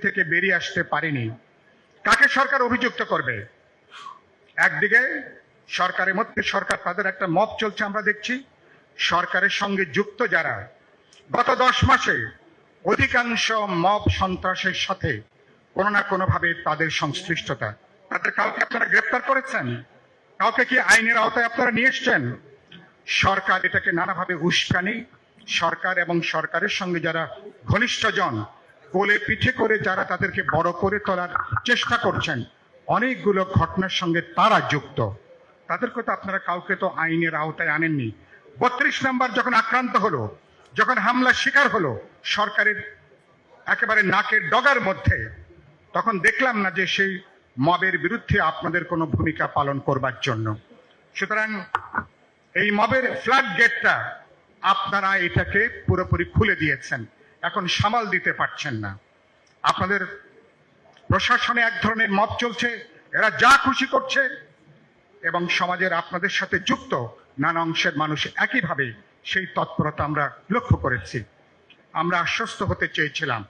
থেকে বেরিয়ে আসতে পারেনি। কাকে সরকার অভিযুক্ত করবে? একদিকে সরকারের মধ্যে সরকার, তাদের একটা মত চলছে আমরা দেখছি। সরকারের সঙ্গে যুক্ত যারা, গত দশ মাসে অধিকাংশ মব সন্ত্রাসের সাথে কোনো না কোনোভাবে তাদের সংশ্লিষ্টতা। তাদের কাউকে আপনারা গ্রেপ্তার করেছেন? কাউকে কি আইনের আওতায় আপনারা নিয়ে এসছেন? সরকার এটাকে নানাভাবে উস্কানি, সরকার এবং সরকারের সঙ্গে যারা ঘনিষ্ঠজন কোলে পিঠে করে যারা তাদেরকে বড় করে তোলার চেষ্টা করছেন, অনেকগুলো ঘটনার সঙ্গে তারা যুক্ত। তাদেরকে তো আপনারা কাউকে তো আইনের আওতায় আনেননি। বত্রিশ নাম্বার যখন আক্রান্ত হলো, যখন হামলার শিকার হলো, সরকারের একেবারে নাকের ডগার মধ্যে, তখন দেখলাম না যে সেই মবের বিরুদ্ধে আপনাদের কোনো ভূমিকা পালন করবার জন্য। সুতরাং এই মবের ফ্ল্যাট গেটটা আপনারা এটাকে পুরোপুরি খুলে দিয়েছেন। এখন সামাল দিতে পারছেন না। আপনাদের প্রশাসনে এক ধরনের মত চলছে, এরা যা খুশি করছে, এবং সমাজের আপনাদের সাথে যুক্ত নানা অংশের মানুষ একইভাবে সেই তৎপরতা আমরা লক্ষ্য করেছি। আমরা আশ্বস্ত হতে চেয়েছিলাম।